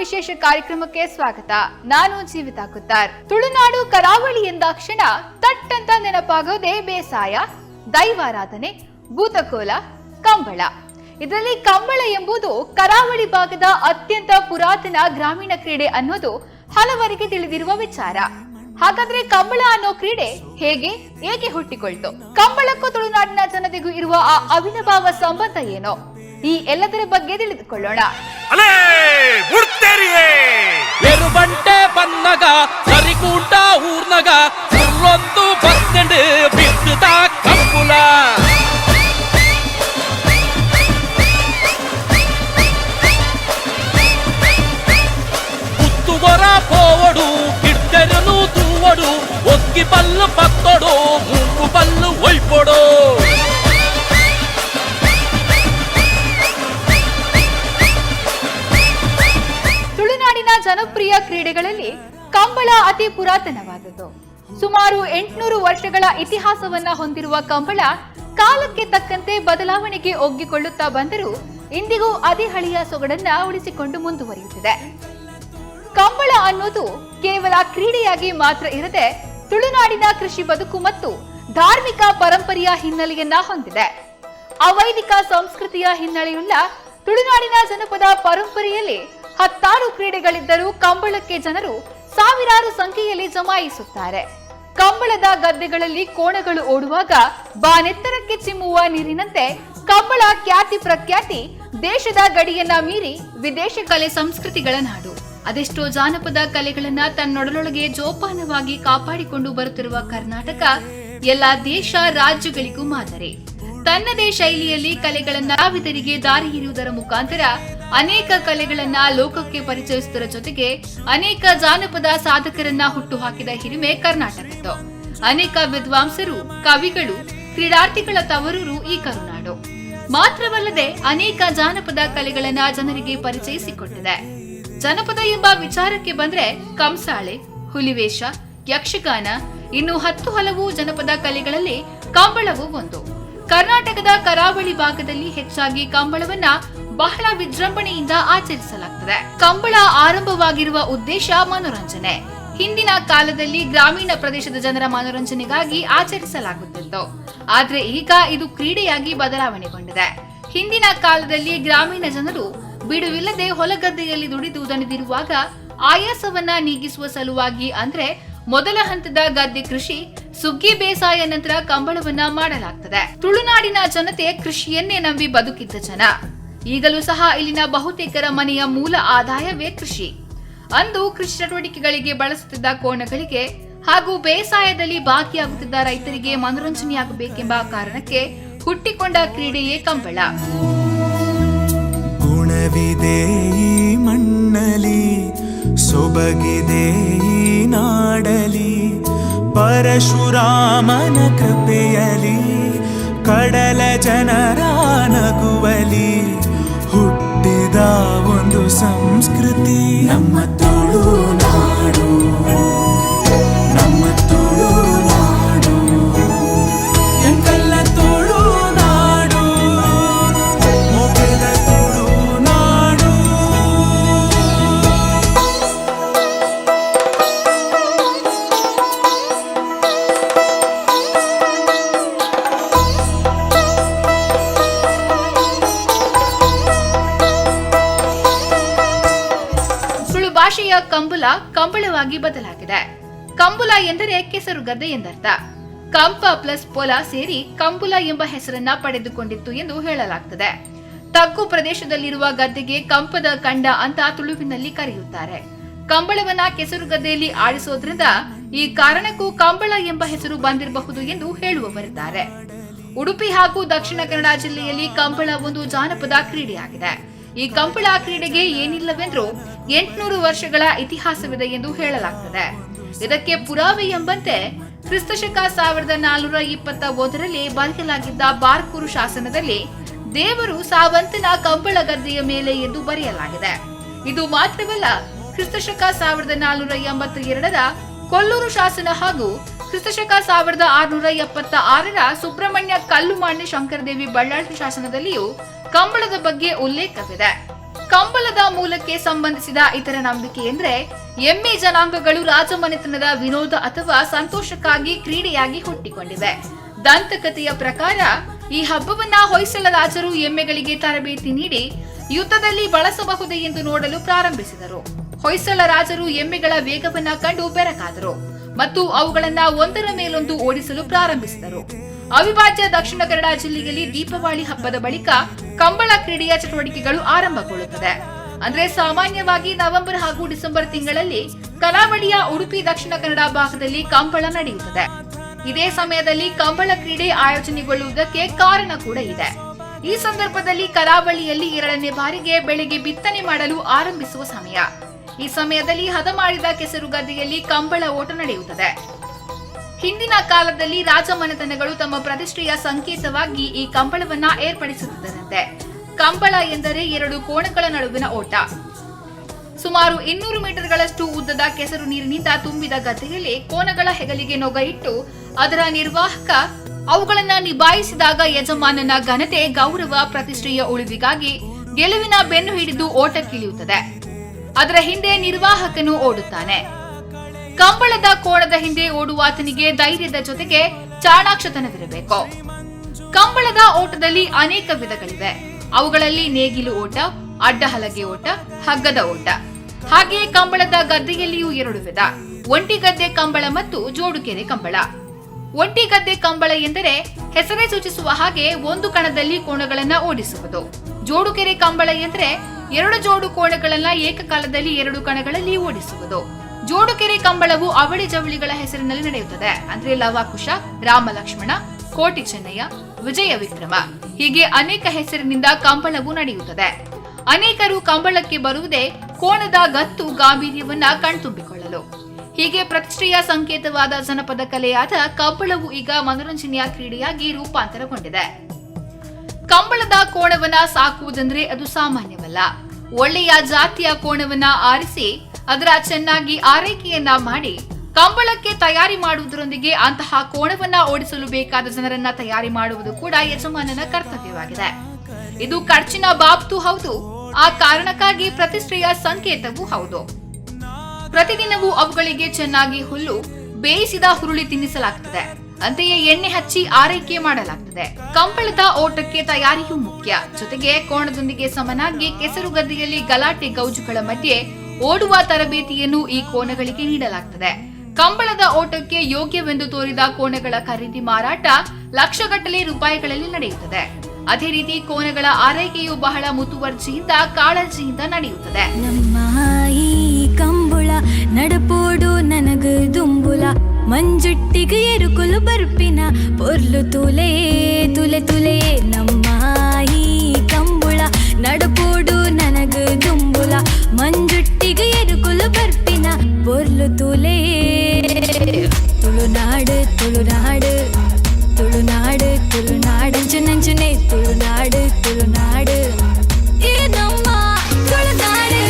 ವಿಶೇಷ ಕಾರ್ಯಕ್ರಮಕ್ಕೆ ಸ್ವಾಗತ. ನಾನು ಜೀವಿತಾ ಕುತ್ತಾರ್. ತುಳುನಾಡು ಕರಾವಳಿ ಎಂದಾಕ್ಷಣ ತಟ್ಟಂತ ನೆನಪಾಗೋದೇ ಬೇಸಾಯ, ದೈವಾರಾಧನೆ, ಭೂತಕೋಲ, ಕಂಬಳ. ಇದರಲ್ಲಿ ಕಂಬಳ ಎಂಬುದು ಕರಾವಳಿ ಭಾಗದ ಅತ್ಯಂತ ಪುರಾತನ ಗ್ರಾಮೀಣ ಕ್ರೀಡೆ ಅನ್ನೋದು ಹಲವರಿಗೆ ತಿಳಿದಿರುವ ವಿಚಾರ. ಹಾಗಾದ್ರೆ ಕಂಬಳ ಅನ್ನೋ ಕ್ರೀಡೆ ಹೇಗೆ, ಏಕೆ ಹುಟ್ಟಿಕೊಳ್ತು? ಕಂಬಳಕ್ಕೂ ತುಳುನಾಡಿನ ಜನತೆಗೂ ಇರುವ ಆ ಅವಿನಭಾವ ಸಂಬಂಧ ಏನೋ? ಈ ಎಲ್ಲದರ ಬಗ್ಗೆ ತಿಳಿದುಕೊಳ್ಳೋಣ. ఎరువంటే పన్నగా సరికుంటా ఊర్నగా కుర్రొద్దు పన్నెండు బిద్దుతా కప్పుల. పుత్తువర పోవడు గిడ్డెరును తూవడు ఒక్కి పళ్ళు పత్తడు ముంపు పళ్ళు ఒయిపోడు. ಜನಪ್ರಿಯ ಕ್ರೀಡೆಗಳಲ್ಲಿ ಕಂಬಳ ಅತಿ ಪುರಾತನವಾದದ್ದು. ಸುಮಾರು ಎಂಟುನೂರು ವರ್ಷಗಳ ಇತಿಹಾಸವನ್ನ ಹೊಂದಿರುವ ಕಂಬಳ ಕಾಲಕ್ಕೆ ತಕ್ಕಂತೆ ಬದಲಾವಣೆಗೆ ಒಗ್ಗಿಕೊಳ್ಳುತ್ತಾ ಬಂದರೂ ಇಂದಿಗೂ ಅದೇ ಹಳೆಯ ಸೊಗಡನ್ನ ಉಳಿಸಿಕೊಂಡು ಮುಂದುವರಿಯುತ್ತಿದೆ. ಕಂಬಳ ಅನ್ನೋದು ಕೇವಲ ಕ್ರೀಡೆಯಾಗಿ ಮಾತ್ರ ಇರದೆ ತುಳುನಾಡಿನ ಕೃಷಿ ಬದುಕು ಮತ್ತು ಧಾರ್ಮಿಕ ಪರಂಪರೆಯ ಹಿನ್ನೆಲೆಯನ್ನ ಹೊಂದಿದೆ. ಅವೈದಿಕ ಸಂಸ್ಕೃತಿಯ ಹಿನ್ನೆಲೆಯುಳ್ಳ ತುಳುನಾಡಿನ ಜನಪದ ಪರಂಪರೆಯಲ್ಲಿ ಹತ್ತಾರು ಕ್ರೀಡೆಗಳಿದ್ದರೂ ಕಂಬಳಕ್ಕೆ ಜನರು ಸಾವಿರಾರು ಸಂಖ್ಯೆಯಲ್ಲಿ ಜಮಾಯಿಸುತ್ತಾರೆ. ಕಂಬಳದ ಗದ್ದೆಗಳಲ್ಲಿ ಕೋಣಗಳು ಓಡುವಾಗ ಬಾನೆತ್ತರಕ್ಕೆ ಚಿಮ್ಮುವ ನೀರಿನಂತೆ ಕಂಬಳ ಖ್ಯಾತಿ ಪ್ರಖ್ಯಾತಿ ದೇಶದ ಗಡಿಯನ್ನ ಮೀರಿ ವಿದೇಶ ಕಲೆ ಸಂಸ್ಕೃತಿಗಳ ನಾಡು. ಅದೆಷ್ಟೋ ಜಾನಪದ ಕಲೆಗಳನ್ನ ತನ್ನೊಡಲೊಳಗೆ ಜೋಪಾನವಾಗಿ ಕಾಪಾಡಿಕೊಂಡು ಬರುತ್ತಿರುವ ಕರ್ನಾಟಕ ಎಲ್ಲ ದೇಶ ರಾಜ್ಯಗಳಿಗೂ ಮಾದರಿ. ತನ್ನದೇ ಶೈಲಿಯಲ್ಲಿ ಕಲೆಗಳನ್ನ ಕಲಾವಿದರಿಗೆ ದಾರಿ ಹಿರಿಯುವುದರ ಮುಖಾಂತರ ಅನೇಕ ಕಲೆಗಳನ್ನ ಲೋಕಕ್ಕೆ ಪರಿಚಯಿಸುವುದರ ಜೊತೆಗೆ ಅನೇಕ ಜಾನಪದ ಸಾಧಕರನ್ನ ಹುಟ್ಟುಹಾಕಿದ ಹಿರಿಮೆ ಕರ್ನಾಟಕದ್ದು. ಅನೇಕ ವಿದ್ವಾಂಸರು, ಕವಿಗಳು, ಕ್ರೀಡಾರ್ಥಿಗಳ ತವರೂರು ಈ ಕರುನಾಡು. ಮಾತ್ರವಲ್ಲದೆ ಅನೇಕ ಜಾನಪದ ಕಲೆಗಳನ್ನ ಜನರಿಗೆ ಪರಿಚಯಿಸಿಕೊಟ್ಟಿದೆ. ಜನಪದ ಎಂಬ ವಿಚಾರಕ್ಕೆ ಬಂದ್ರೆ ಕಂಸಾಳೆ, ಹುಲಿವೇಷ, ಯಕ್ಷಗಾನ, ಇನ್ನು ಹತ್ತು ಹಲವು ಜನಪದ ಕಲೆಗಳಲ್ಲಿ ಕಂಬಳವು ಒಂದು. ಕರ್ನಾಟಕದ ಕರಾವಳಿ ಭಾಗದಲ್ಲಿ ಹೆಚ್ಚಾಗಿ ಕಂಬಳವನ್ನ ಬಹಳ ವಿಜೃಂಭಣೆಯಿಂದ ಆಚರಿಸಲಾಗುತ್ತದೆ ಕಂಬಳ ಆರಂಭವಾಗಿರುವ ಉದ್ದೇಶ ಮನೋರಂಜನೆ. ಹಿಂದಿನ ಕಾಲದಲ್ಲಿ ಗ್ರಾಮೀಣ ಪ್ರದೇಶದ ಜನರ ಮನೋರಂಜನೆಗಾಗಿ ಆಚರಿಸಲಾಗುತ್ತಿತ್ತು. ಆದ್ರೆ ಈಗ ಇದು ಕ್ರೀಡೆಯಾಗಿ ಬದಲಾವಣೆಗೊಂಡಿದೆ. ಹಿಂದಿನ ಕಾಲದಲ್ಲಿ ಗ್ರಾಮೀಣ ಜನರು ಬಿಡುವಿಲ್ಲದೆ ಹೊಲಗದ್ದೆಯಲ್ಲಿ ದುಡಿದು ದಣಿದಿರುವಾಗ ಆಯಾಸವನ್ನ ನೀಗಿಸುವ ಸಲುವಾಗಿ ಅಂದ್ರೆ ಮೊದಲ ಹಂತದ ಗದ್ದೆ ಕೃಷಿ, ಸುಗ್ಗಿ ಬೇಸಾಯ ನಂತರ ಕಂಬಳವನ್ನ ಮಾಡಲಾಗ್ತದೆ. ತುಳುನಾಡಿನ ಜನತೆ ಕೃಷಿಯನ್ನೇ ನಂಬಿ ಬದುಕಿದ್ದ ಜನ. ಈಗಲೂ ಸಹ ಇಲ್ಲಿನ ಬಹುತೇಕರ ಮನೆಯ ಮೂಲ ಆದಾಯವೇ ಕೃಷಿ. ಅಂದು ಕೃಷಿ ಚಟುವಟಿಕೆಗಳಿಗೆ ಬಳಸುತ್ತಿದ್ದ ಕೋಣಗಳಿಗೆ ಹಾಗೂ ಬೇಸಾಯದಲ್ಲಿ ಬಾಕಿಯಾಗುತ್ತಿದ್ದ ರೈತರಿಗೆ ಮನೋರಂಜನೆಯಾಗಬೇಕೆಂಬ ಕಾರಣಕ್ಕೆ ಹುಟ್ಟಿಕೊಂಡ ಕ್ರೀಡೆಯೇ ಕಂಬಳ. ಗುಣವಿದೆ ಮಣ್ಣಲಿ ಸೊಬಗಿದೆ ನಾಡಲಿ ಪರಶುರಾಮನ ಕೃಪೆಯಲಿ ಕಡಲ ಜನರ ನಗುವಲಿ ಹುಟ್ಟಿದ ಒಂದು ಸಂಸ್ಕೃತಿ. ನಮ್ಮ ತುಳುನಾಡು ಕಂಬುಲ ಕಂಬಳವಾಗಿ ಬದಲಾಗಿದೆ. ಕಂಬುಲ ಎಂದರೆ ಕೆಸರು ಗದ್ದೆ ಎಂದರ್ಥ. ಕಂಪ ಪ್ಲಸ್ ಪೊಲ ಸೇರಿ ಕಂಬುಲ ಎಂಬ ಹೆಸರನ್ನ ಪಡೆದುಕೊಂಡಿತ್ತು ಎಂದು ಹೇಳಲಾಗ್ತದೆ. ತಗ್ಗು ಪ್ರದೇಶದಲ್ಲಿರುವ ಗದ್ದೆಗೆ ಕಂಪದ ಕಂಡ ಅಂತ ತುಳುವಿನಲ್ಲಿ ಕರೆಯುತ್ತಾರೆ. ಕಂಬಳವನ್ನ ಕೆಸರು ಗದ್ದೆಯಲ್ಲಿ ಆಡಿಸೋದ್ರಿಂದ ಈ ಕಾರಣಕ್ಕೂ ಕಂಬಳ ಎಂಬ ಹೆಸರು ಬಂದಿರಬಹುದು ಎಂದು ಹೇಳುವವರಿದ್ದಾರೆ ಉಡುಪಿ ಹಾಗೂ ದಕ್ಷಿಣ ಕನ್ನಡ ಜಿಲ್ಲೆಯಲ್ಲಿ ಕಂಬಳ ಒಂದು ಜಾನಪದ ಕ್ರೀಡೆಯಾಗಿದೆ. ಈ ಕಂಬಳ ಕ್ರೀಡೆಗೆ ಏನಿಲ್ಲವೆಂದ್ರೂ ಎಂಟುನೂರು ವರ್ಷಗಳ ಇತಿಹಾಸವಿದೆ ಎಂದು ಹೇಳಲಾಗ್ತದೆ. ಇದಕ್ಕೆ ಪುರಾವೆ ಎಂಬಂತೆ ಕ್ರಿಸ್ತಶಕ ಸಾವಿರದ ನಾಲ್ನೂರ ಇಪ್ಪತ್ತ ಒಂದರಲ್ಲಿ ಬಾರ್ಕೂರು ಶಾಸನದಲ್ಲಿ ದೇವರು ಸಾವಂತನ ಕಂಬಳ ಗದ್ದೆಯ ಮೇಲೆ ಎಂದು ಬರೆಯಲಾಗಿದೆ. ಇದು ಮಾತ್ರವಲ್ಲ, ಕ್ರಿಸ್ತಶಕ ಸಾವಿರದ ನಾಲ್ನೂರ ಎಂಬತ್ತ ಎರಡರ ಕೊಲ್ಲೂರು ಶಾಸನ ಹಾಗೂ ಕ್ರಿಸ್ತಶಕ ಸಾವಿರದ ಆರುನೂರ ಎಪ್ಪತ್ತ ಆರರ ಸುಬ್ರಹ್ಮಣ್ಯ ಕಲ್ಲುಮಾನ್ಯ ಶಂಕರದೇವಿ ಬಳ್ಳಾರಿ ಶಾಸನದಲ್ಲಿಯೂ ಕಂಬಳದ ಬಗ್ಗೆ ಉಲ್ಲೇಖವಿದೆ. ಕಂಬಳದ ಮೂಲಕ್ಕೆ ಸಂಬಂಧಿಸಿದ ಇತರ ನಂಬಿಕೆ ಎಂದ್ರೆ, ಎಮ್ಮೆ ಜನಾಂಗಗಳು ರಾಜಮನೆತನದ ವಿನೋದ ಅಥವಾ ಸಂತೋಷಕ್ಕಾಗಿ ಕ್ರೀಡೆಯಾಗಿ ಹುಟ್ಟಿಕೊಂಡಿವೆ. ದಂತಕಥೆಯ ಪ್ರಕಾರ, ಈ ಹಬ್ಬವನ್ನ ಹೊಯ್ಸಳ ರಾಜರು ಎಮ್ಮೆಗಳಿಗೆ ತರಬೇತಿ ನೀಡಿ, ಯುದ್ಧದಲ್ಲಿ ಬಳಸಬಹುದೇ ಎಂದು ನೋಡಲು ಪ್ರಾರಂಭಿಸಿದರು. ಹೊಯ್ಸಳ ರಾಜರು ಎಮ್ಮೆಗಳ ವೇಗವನ್ನ ಕಂಡು ಬೆರಕಾದರು ಮತ್ತು ಅವುಗಳನ್ನ ಒಂದರ ಮೇಲೊಂದು ಓಡಿಸಲು ಪ್ರಾರಂಭಿಸಿದರು. ಅವಿಭಾಜ್ಯ ದಕ್ಷಿಣ ಕನ್ನಡ ಜಿಲ್ಲೆಯಲ್ಲಿ ದೀಪಾವಳಿ ಹಬ್ಬದ ಬಳಿಕ ಕಂಬಳ ಕ್ರೀಡೆಯ ಚಟುವಟಿಕೆಗಳು ಆರಂಭಗೊಳ್ಳುತ್ತದೆ ಅಂದ್ರೆ ಸಾಮಾನ್ಯವಾಗಿ ನವೆಂಬರ್ ಹಾಗೂ ಡಿಸೆಂಬರ್ ತಿಂಗಳಲ್ಲಿ ಕರಾವಳಿಯ ಉಡುಪಿ ದಕ್ಷಿಣ ಕನ್ನಡ ಭಾಗದಲ್ಲಿ ಕಂಬಳ ನಡೆಯುತ್ತದೆ. ಇದೇ ಸಮಯದಲ್ಲಿ ಕಂಬಳ ಕ್ರೀಡೆ ಆಯೋಜನೆಗೊಳ್ಳುವುದಕ್ಕೆ ಕಾರಣ ಕೂಡ ಇದೆ. ಈ ಸಂದರ್ಭದಲ್ಲಿ ಕರಾವಳಿಯಲ್ಲಿ ಎರಡನೇ ಬಾರಿಗೆ ಬೆಳೆಗೆ ಬಿತ್ತನೆ ಮಾಡಲು ಆರಂಭಿಸುವ ಸಮಯ. ಈ ಸಮಯದಲ್ಲಿ ಹದ ಮಾಡಿದ ಕೆಸರು ಗದ್ದೆಯಲ್ಲಿ ಕಂಬಳ ಓಟ ನಡೆಯುತ್ತದೆ. ಹಿಂದಿನ ಕಾಲದಲ್ಲಿ ರಾಜಮನೆತನಗಳು ತಮ್ಮ ಪ್ರತಿಷ್ಠೆಯ ಸಂಕೇತವಾಗಿ ಈ ಕಂಬಳವನ್ನ ಏರ್ಪಡಿಸುತ್ತಿದ್ದರಂತೆ ಕಂಬಳ ಎಂದರೆ ಎರಡು ಕೋಣಗಳ ನಡುವಿನ ಓಟ. ಸುಮಾರು ಇನ್ನೂರು ಮೀಟರ್ಗಳಷ್ಟು ಉದ್ದದ ಕೆಸರು ನೀರಿನಿಂದ ತುಂಬಿದ ಗದ್ದೆಯಲ್ಲಿ ಕೋಣಗಳ ಹೆಗಲಿಗೆ ನೊಗ ಇಟ್ಟು ಅದರ ನಿರ್ವಾಹಕ ಅವುಗಳನ್ನು ನಿಭಾಯಿಸಿದಾಗ ಯಜಮಾನನ ಘನತೆ ಗೌರವ ಪ್ರತಿಷ್ಠೆಯ ಉಳಿವಿಗಾಗಿ ಗೆಲುವಿನ ಬೆನ್ನು ಹಿಡಿದು ಓಟಕ್ಕಿಳಿಯುತ್ತದೆ ಅದರ ಹಿಂದೆ ನಿರ್ವಾಹಕನು ಓಡುತ್ತಾನೆ. ಕಂಬಳದ ಕೋಣದ ಹಿಂದೆ ಓಡುವಾತನಿಗೆ ಧೈರ್ಯದ ಜೊತೆಗೆ ಚಾಣಾಕ್ಷತನವಿರಬೇಕು. ಕಂಬಳದ ಓಟದಲ್ಲಿ ಅನೇಕ ವಿಧಗಳಿವೆ. ಅವುಗಳಲ್ಲಿ ನೇಗಿಲು ಓಟ, ಅಡ್ಡಹಲಗೆ ಓಟ, ಹಗ್ಗದ ಓಟ. ಹಾಗೆಯೇ ಕಂಬಳದ ಗದ್ದೆಯಲ್ಲಿಯೂ ಎರಡು ವಿಧ. ಒಂಟಿ ಗದ್ದೆ ಕಂಬಳ ಮತ್ತು ಜೋಡುಕೆರೆ ಕಂಬಳ. ಒಂಟಿ ಗದ್ದೆ ಕಂಬಳ ಎಂದರೆ ಹೆಸರೇ ಸೂಚಿಸುವ ಹಾಗೆ ಒಂದು ಕಣದಲ್ಲಿ ಕೋಣಗಳನ್ನ ಓಡಿಸುವುದು. ಜೋಡುಕೆರೆ ಕಂಬಳ ಎಂದರೆ ಎರಡು ಜೋಡು ಕೋಣಗಳನ್ನ ಏಕಕಾಲದಲ್ಲಿ ಎರಡು ಕಣಗಳಲ್ಲಿ ಓಡಿಸುವುದು. ಜೋಡುಕೆರೆ ಕಂಬಳವು ಅವಳಿ ಜವಳಿಗಳ ಹೆಸರಿನಲ್ಲಿ ನಡೆಯುತ್ತದೆ. ಅಂದ್ರೆ ಲವಾಕುಶ ರಾಮ ಲಕ್ಷ್ಮಣ ಕೋಟಿ ಚೆನ್ನಯ್ಯ, ವಿಜಯ ವಿಕ್ರಮ. ಹೀಗೆ ಅನೇಕ ಹೆಸರಿನಿಂದ ಕಂಬಳವು ನಡೆಯುತ್ತದೆ. ಅನೇಕರು ಕಂಬಳಕ್ಕೆ ಬರುವುದೇ ಕೋಣದ ಗತ್ತು ಗಾಂಭೀರ್ಯವನ್ನ ಕಣ್ತುಂಬಿಕೊಳ್ಳಲು. ಹೀಗೆ ಪ್ರತಿಷ್ಠೆಯ ಸಂಕೇತವಾದ ಜನಪದ ಕಲೆಯಾದ ಕಂಬಳವು ಈಗ ಮನೋರಂಜನೆಯ ಕ್ರೀಡೆಯಾಗಿ ರೂಪಾಂತರಗೊಂಡಿದೆ. ಕಂಬಳದ ಕೋಣವನ್ನ ಸಾಕುವುದಂದ್ರೆ ಅದು ಸಾಮಾನ್ಯವಲ್ಲ. ಒಳ್ಳೆಯ ಜಾತಿಯ ಕೋಣವನ್ನ ಆರಿಸಿ ಅದರ ಚೆನ್ನಾಗಿ ಆರೈಕೆಯನ್ನ ಮಾಡಿ ಕಂಬಳಕ್ಕೆ ತಯಾರಿ ಮಾಡುವುದರೊಂದಿಗೆ ಅಂತಹ ಕೋಣವನ್ನ ಓಡಿಸಲು ಬೇಕಾದ ಜನರನ್ನ ತಯಾರಿ ಮಾಡುವುದು ಕೂಡ ಯಜಮಾನನ ಕರ್ತವ್ಯವಾಗಿದೆ. ಇದು ಖರ್ಚಿನ ಬಾಬ್ತು ಹೌದು. ಆ ಕಾರಣಕ್ಕಾಗಿ ಪ್ರತಿಷ್ಠೆಯ ಸಂಕೇತವೂ ಹೌದು. ಪ್ರತಿದಿನವೂ ಅವುಗಳಿಗೆ ಚೆನ್ನಾಗಿ ಹುಲ್ಲು ಬೇಯಿಸಿದ ಹುರುಳಿ ತಿನ್ನಿಸಲಾಗುತ್ತದೆ ಅಂತೆಯೇ ಎಣ್ಣೆ ಹಚ್ಚಿ ಆರೈಕೆ ಮಾಡಲಾಗುತ್ತದೆ ಕಂಬಳದ ಓಟಕ್ಕೆ ತಯಾರಿಯೂ ಮುಖ್ಯ. ಜೊತೆಗೆ ಕೋಣದೊಂದಿಗೆ ಸಮನಾಗಿ ಕೆಸರು ಗದ್ದೆಯಲ್ಲಿ ಗಲಾಟೆ ಗೌಜುಗಳ ಮಧ್ಯೆ ಓಡುವ ತರಬೇತಿಯನ್ನು ಈ ಕೋಣಗಳಿಗೆ ನೀಡಲಾಗುತ್ತದೆ ಕಂಬಳದ ಓಟಕ್ಕೆ ಯೋಗ್ಯವೆಂದು ತೋರಿದ ಕೋಣಗಳ ಖರೀದಿ ಮಾರಾಟ ಲಕ್ಷಗಟ್ಟಲೆ ರೂಪಾಯಿಗಳಲ್ಲಿ ನಡೆಯುತ್ತದೆ. ಅದೇ ರೀತಿ ಕೋಣಗಳ ಆರೈಕೆಯು ಬಹಳ ಮುತುವರ್ಜಿಯಿಂದ ಕಾಳಜಿಯಿಂದ ನಡೆಯುತ್ತದೆ. ನಮ್ಮ ಈ ಕಂಬುಳ ನಡಪೋಡು ನನಗ ದುಂಬುಲ. ಮಂಜುಟ್ಟಿಗೆ ಎರುಕುಲು ಬರ್ಪಿನ ಪೊರ್ಲು ತುಲೆ ತುಲೆ ತುಲೆ ನಮ್ಮ ಈ ಕಂಬುಳ ನಡಪೋಡು ನನಗ ದುಂಬುಲ ಮಂಜುಟ್ಟಿಗೆ ಎರುಕುಲು ಬರ್ಪಿನ ಪೊರ್ಲು ತುಲೆ ತುಳುನಾಡು ತುಳುನಾಡು ತುಳುನಾಡು ತುಳುನಾಡು ನಂಜುನೆ ತುಳುನಾಡು ತುಳುನಾಡು ಈ ನಮ್ಮ ತುಳುನಾಡು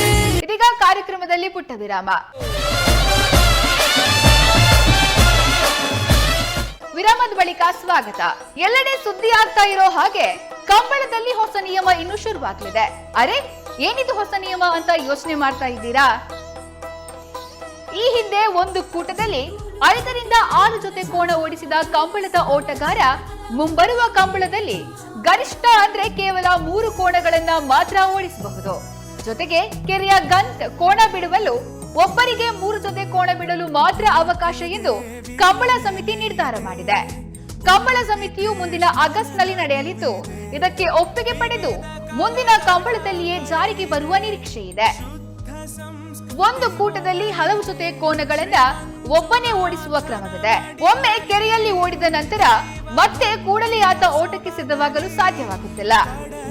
ಇದೀಗ ಕಾರ್ಯಕ್ರಮದಲ್ಲಿ ಪುಟ್ಟ ವಿರಾಮ ವಿರಾಮದ ಬಳಿಕ ಸ್ವಾಗತ. ಎಲ್ಲೆಡೆ ಸುದ್ದಿ ಆಗ್ತಾ ಇರೋ ಹಾಗೆ ಕಂಬಳದಲ್ಲಿ ಹೊಸ ನಿಯಮ ಇನ್ನು ಶುರುವಾಗಲಿದೆ. ಅರೆ, ಏನಿದು ಹೊಸ ನಿಯಮ ಅಂತ ಯೋಚನೆ ಮಾಡ್ತಾ ಇದ್ದೀರಾ? ಈ ಹಿಂದೆ ಒಂದು ಕೂಟದಲ್ಲಿ ಐದರಿಂದ ಆರು ಜೊತೆ ಕೋಣ ಓಡಿಸಿದ ಕಂಬಳದ ಓಟಗಾರ ಮುಂಬರುವ ಕಂಬಳದಲ್ಲಿ ಗರಿಷ್ಠ ಅಂದ್ರೆ ಕೇವಲ ಮೂರು ಕೋಣಗಳನ್ನ ಮಾತ್ರ ಓಡಿಸಬಹುದು. ಜೊತೆಗೆ ಕೆರೆಯ ಗಂತ್ ಕೋಣ ಬಿಡುವಲು ಒಬ್ಬರಿಗೆ ಮೂರು ಜೊತೆ ಕೋಣ ಬಿಡಲು ಮಾತ್ರ ಅವಕಾಶ ಎಂದು ಕಂಬಳ ಸಮಿತಿ ನಿರ್ಧಾರ ಮಾಡಿದೆ. ಕಂಬಳ ಸಮಿತಿಯು ಮುಂದಿನ ಆಗಸ್ಟ್ನಲ್ಲಿ ನಡೆಯಲಿದ್ದು, ಇದಕ್ಕೆ ಒಪ್ಪಿಗೆ ಪಡೆದು ಮುಂದಿನ ಕಂಬಳದಲ್ಲಿಯೇ ಜಾರಿಗೆ ಬರುವ ನಿರೀಕ್ಷೆ ಇದೆ. ಒಂದು ಕೂಟದಲ್ಲಿ ಹಲವು ಜೊತೆ ಕೋಣಗಳನ್ನ ಒಬ್ಬನೇ ಓಡಿಸುವ ಕ್ರಮವಿದೆ. ಒಮ್ಮೆ ಕೆರೆಯಲ್ಲಿ ಓಡಿದ ನಂತರ ಮತ್ತೆ ಕೂಡಲೇ ಆತ ಓಟಕ್ಕೆ ಸಿದ್ಧವಾಗಲು ಸಾಧ್ಯವಾಗುತ್ತಿಲ್ಲ.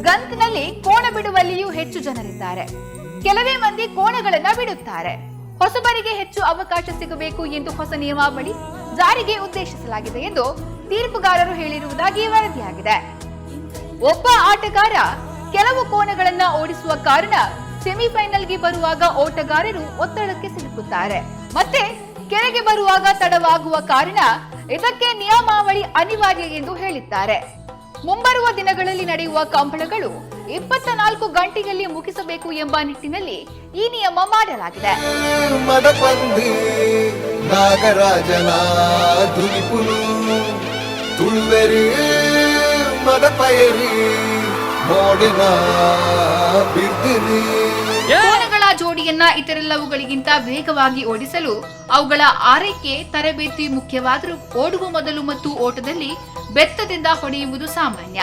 ಗಂತಿನಲ್ಲಿ ಕೋಣ ಬಿಡುವಲ್ಲಿಯೂ ಹೆಚ್ಚು ಜನರಿದ್ದಾರೆ. ಕೆಲವೇ ಮಂದಿ ಕೋಣಗಳನ್ನ ಬಿಡುತ್ತಾರೆ. ಹೊಸಬರಿಗೆ ಹೆಚ್ಚು ಅವಕಾಶ ಸಿಗಬೇಕು ಎಂದು ಹೊಸ ನಿಯಮಾವಳಿ ಜಾರಿಗೆ ಉದ್ದೇಶಿಸಲಾಗಿದೆ ಎಂದು ತೀರ್ಪುಗಾರರು ಹೇಳಿರುವುದಾಗಿ ವರದಿಯಾಗಿದೆ. ಒಬ್ಬ ಆಟಗಾರ ಕೆಲವು ಕೋಣಗಳನ್ನ ಓಡಿಸುವ ಕಾರಣ ಸೆಮಿಫೈನಲ್ಗೆ ಬರುವಾಗ ಓಟಗಾರರು ಒತ್ತಡಕ್ಕೆ ಸಿಲುಕುತ್ತಾರೆ. ಮತ್ತೆ ಕೆರೆಗೆ ಬರುವಾಗ ತಡವಾಗುವ ಕಾರಣ ಇದಕ್ಕೆ ನಿಯಮಾವಳಿ ಅನಿವಾರ್ಯ ಎಂದು ಹೇಳಿದ್ದಾರೆ. ಮುಂಬರುವ ದಿನಗಳಲ್ಲಿ ನಡೆಯುವ ಕಂಬಳಗಳು ಇಪ್ಪತ್ತ ನಾಲ್ಕು ಗಂಟೆಯಲ್ಲಿ ಮುಗಿಸಬೇಕು ಎಂಬ ನಿಟ್ಟಿನಲ್ಲಿ ಈ ನಿಯಮ ಮಾಡಲಾಗಿದೆ. ಮದಪಂದಿ ನಾಗರಾಜನ ತುಳುವೆರಿ ಮದಪಯರಿ ಮೋಡಿನ ಜೋಡಿಯನ್ನ ಇತರೆಲ್ಲವುಗಳಿಗಿಂತ ವೇಗವಾಗಿ ಓಡಿಸಲು ಅವುಗಳ ಆರೈಕೆ ತರಬೇತಿ ಮುಖ್ಯವಾದರೂ ಓಡುವ ಮೊದಲು ಮತ್ತು ಓಟದಲ್ಲಿ ಬೆತ್ತದಿಂದ ಹೊಡೆಯುವುದು ಸಾಮಾನ್ಯ.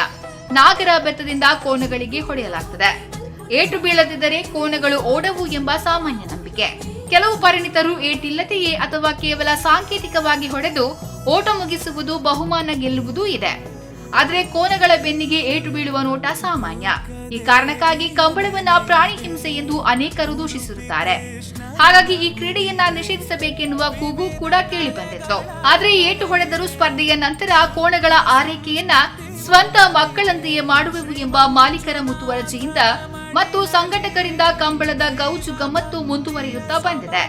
ನಾಗರ ಬೆತ್ತದಿಂದ ಕೋಣಗಳಿಗೆ ಹೊಡೆಯಲಾಗ್ತದೆ. ಏಟು ಬೀಳದಿದ್ದರೆ ಕೋಣಗಳು ಓಡವು ಎಂಬ ಸಾಮಾನ್ಯ ನಂಬಿಕೆ. ಕೆಲವು ಪರಿಣಿತರು ಏಟಿಲ್ಲದೆಯೇ ಅಥವಾ ಕೇವಲ ಸಾಂಕೇತಿಕವಾಗಿ ಹೊಡೆದು ಓಟ ಮುಗಿಸುವುದು ಬಹುಮಾನ ಗೆಲ್ಲುವುದೂ ಇದೆ. ಆದರೆ ಕೋನಗಳ ಬೆನ್ನಿಗೆ ಏಟು ಬೀಳುವ ನೋಟ ಸಾಮಾನ್ಯ. ಈ ಕಾರಣಕ್ಕಾಗಿ ಕಂಬಳವನ್ನ ಪ್ರಾಣಿ ಹಿಂಸೆ ಎಂದು ಅನೇಕರು ದೂಷಿಸಿರುತ್ತಾರೆ. ಹಾಗಾಗಿ ಈ ಕ್ರೀಡೆಯನ್ನ ನಿಷೇಧಿಸಬೇಕೆನ್ನುವ ಕೂಗು ಕೂಡ ಕೇಳಿ ಬಂದಿತ್ತು. ಆದರೆ ಏಟು ಹೊಡೆದರೂ ಸ್ಪರ್ಧೆಯ ನಂತರ ಕೋಣಗಳ ಆರೈಕೆಯನ್ನ ಸ್ವಂತ ಮಕ್ಕಳಂತೆಯೇ ಮಾಡುವೆವು ಎಂಬ ಮಾಲೀಕರ ಮುತುವರ್ಜಿಯಿಂದ ಮತ್ತು ಸಂಘಟಕರಿಂದ ಕಂಬಳದ ಗೌಜು ಗಮ್ಮತ್ತು ಮುಂದುವರಿಯುತ್ತಾ ಬಂದಿದೆ.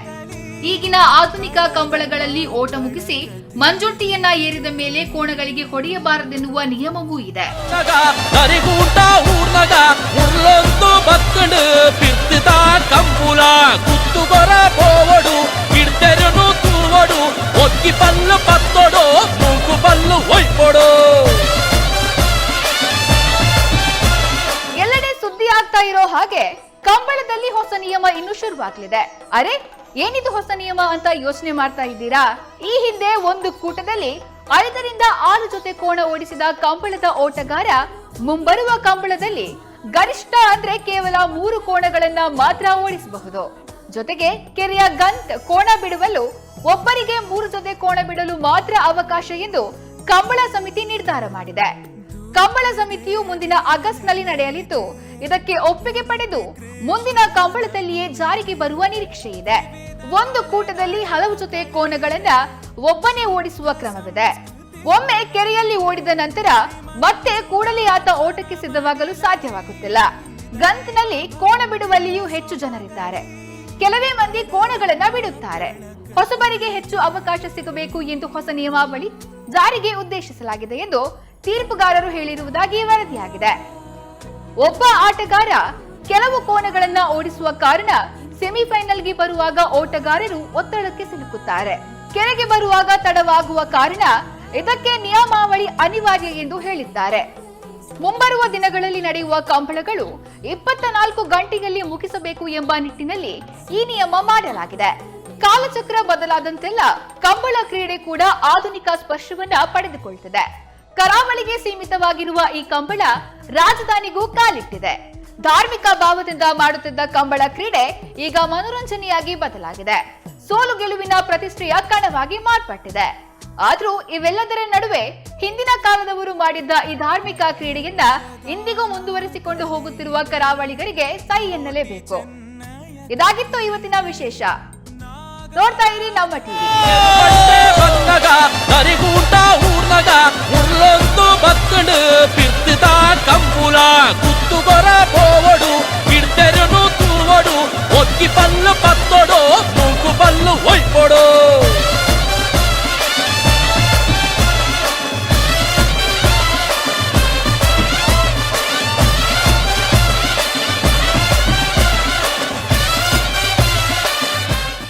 ಈಗಿನ ಆಧುನಿಕ ಕಂಬಳಗಳಲ್ಲಿ ಓಟ ಮುಗಿಸಿ ಮಂಜುಟ್ಟಿಯನ್ನ ಏರಿದ ಮೇಲೆ ಕೋಣಗಳಿಗೆ ಹೊಡೆಯಬಾರದೆನ್ನುವ ನಿಯಮವೂ ಇದೆ. ಹಾಗೆ ಕಂಬಳದಲ್ಲಿ ಹೊಸ ನಿಯಮ ಇನ್ನು ಶುರುವಾಗ್ಲಿದೆ. ಅರೆ, ಏನಿದು ಹೊಸ ನಿಯಮ ಅಂತ ಯೋಚನೆ ಮಾಡ್ತಾ ಇದ್ದೀರಾ? ಈ ಹಿಂದೆ ಒಂದು ಕೂಟದಲ್ಲಿ ಐದರಿಂದ ಆರು ಜೊತೆ ಕೋಣ ಓಡಿಸಿದ ಕಂಬಳದ ಓಟಗಾರ ಮುಂಬರುವ ಕಂಬಳದಲ್ಲಿ ಗರಿಷ್ಠ ಅಂದ್ರೆ ಕೇವಲ ಮೂರು ಕೋಣಗಳನ್ನ ಮಾತ್ರ ಓಡಿಸಬಹುದು. ಜೊತೆಗೆ ಕೆರೆಯ ಗಂತ್ ಕೋಣ ಬಿಡುವಲು ಒಬ್ಬರಿಗೆ ಮೂರು ಜೊತೆ ಕೋಣ ಬಿಡಲು ಮಾತ್ರ ಅವಕಾಶ ಎಂದು ಕಂಬಳ ಸಮಿತಿ ನಿರ್ಧಾರ ಮಾಡಿದೆ. ಕಂಬಳ ಸಮಿತಿಯು ಮುಂದಿನ ಆಗಸ್ಟ್ನಲ್ಲಿ ನಡೆಯಲಿದ್ದು, ಇದಕ್ಕೆ ಒಪ್ಪಿಗೆ ಪಡೆದು ಮುಂದಿನ ಕಂಬಳದಲ್ಲಿಯೇ ಜಾರಿಗೆ ಬರುವ ನಿರೀಕ್ಷೆ ಇದೆ. ಒಂದು ಕೂಟದಲ್ಲಿ ಹಲವು ಜೊತೆ ಕೋಣಗಳನ್ನ ಒಬ್ಬನೇ ಓಡಿಸುವ ಕ್ರಮವಿದೆ. ಒಮ್ಮೆ ಕೆರೆಯಲ್ಲಿ ಓಡಿದ ನಂತರ ಮತ್ತೆ ಕೂಡಲೇ ಆತ ಓಟಕ್ಕೆ ಸಿದ್ಧವಾಗಲು ಸಾಧ್ಯವಾಗುತ್ತಿಲ್ಲ. ಗಂತಿನಲ್ಲಿ ಕೋಣ ಬಿಡುವಲ್ಲಿಯೂ ಹೆಚ್ಚು ಜನರಿದ್ದಾರೆ. ಕೆಲವೇ ಮಂದಿ ಕೋಣಗಳನ್ನ ಬಿಡುತ್ತಾರೆ. ಹೊಸಬರಿಗೆ ಹೆಚ್ಚು ಅವಕಾಶ ಸಿಗಬೇಕು ಎಂದು ಹೊಸ ನಿಯಮಾವಳಿ ಜಾರಿಗೆ ಉದ್ದೇಶಿಸಲಾಗಿದೆ ಎಂದು ತೀರ್ಪುಗಾರರು ಹೇಳಿರುವುದಾಗಿ ವರದಿಯಾಗಿದೆ. ಒಬ್ಬ ಆಟಗಾರ ಕೆಲವು ಕೋಣಗಳನ್ನ ಓಡಿಸುವ ಕಾರಣ ಸೆಮಿಫೈನಲ್ಗೆ ಬರುವಾಗ ಓಟಗಾರರು ಒತ್ತಡಕ್ಕೆ ಸಿಲುಕುತ್ತಾರೆ. ಕೆರೆಗೆ ಬರುವಾಗ ತಡವಾಗುವ ಕಾರಣ ಇದಕ್ಕೆ ನಿಯಮಾವಳಿ ಅನಿವಾರ್ಯ ಎಂದು ಹೇಳಿದ್ದಾರೆ. ಮುಂಬರುವ ದಿನಗಳಲ್ಲಿ ನಡೆಯುವ ಕಂಬಳಗಳು ಇಪ್ಪತ್ತ ನಾಲ್ಕು ಗಂಟೆಯಲ್ಲಿ ಮುಗಿಸಬೇಕು ಎಂಬ ನಿಟ್ಟಿನಲ್ಲಿ ಈ ನಿಯಮ ಮಾಡಲಾಗಿದೆ. ಕಾಲಚಕ್ರ ಬದಲಾದಂತೆಲ್ಲ ಕಂಬಳ ಕ್ರೀಡೆ ಕೂಡ ಆಧುನಿಕ ಸ್ಪರ್ಶವನ್ನ ಪಡೆದುಕೊಳ್ಳುತ್ತಿದೆ ಕರಾವಳಿಗೆ ಸೀಮಿತವಾಗಿರುವ ಈ ಕಂಬಳ ರಾಜಧಾನಿಗೂ ಕಾಲಿಟ್ಟಿದೆ. ಧಾರ್ಮಿಕ ಭಾವದಿಂದ ಮಾಡುತ್ತಿದ್ದ ಕಂಬಳ ಕ್ರೀಡೆ ಈಗ ಮನೋರಂಜನೆಯಾಗಿ ಬದಲಾಗಿದೆ. ಸೋಲು ಗೆಲುವಿನ ಪ್ರತಿಷ್ಠೆಯ ಕಣವಾಗಿ ಮಾರ್ಪಟ್ಟಿದೆ. ಆದ್ರೂ ಇವೆಲ್ಲದರ ನಡುವೆ ಹಿಂದಿನ ಕಾಲದವರು ಮಾಡಿದ್ದ ಈ ಧಾರ್ಮಿಕ ಕ್ರೀಡೆಯಿಂದ ಇಂದಿಗೂ ಮುಂದುವರಿಸಿಕೊಂಡು ಹೋಗುತ್ತಿರುವ ಕರಾವಳಿಗರಿಗೆ ಸೈ ಎನ್ನಲೇಬೇಕು. ಇದಾಗಿತ್ತು ಇವತ್ತಿನ ವಿಶೇಷ. ನೋಡ್ತಾ ಇರಿ ನಮ್ಮ ಟಿವಿ.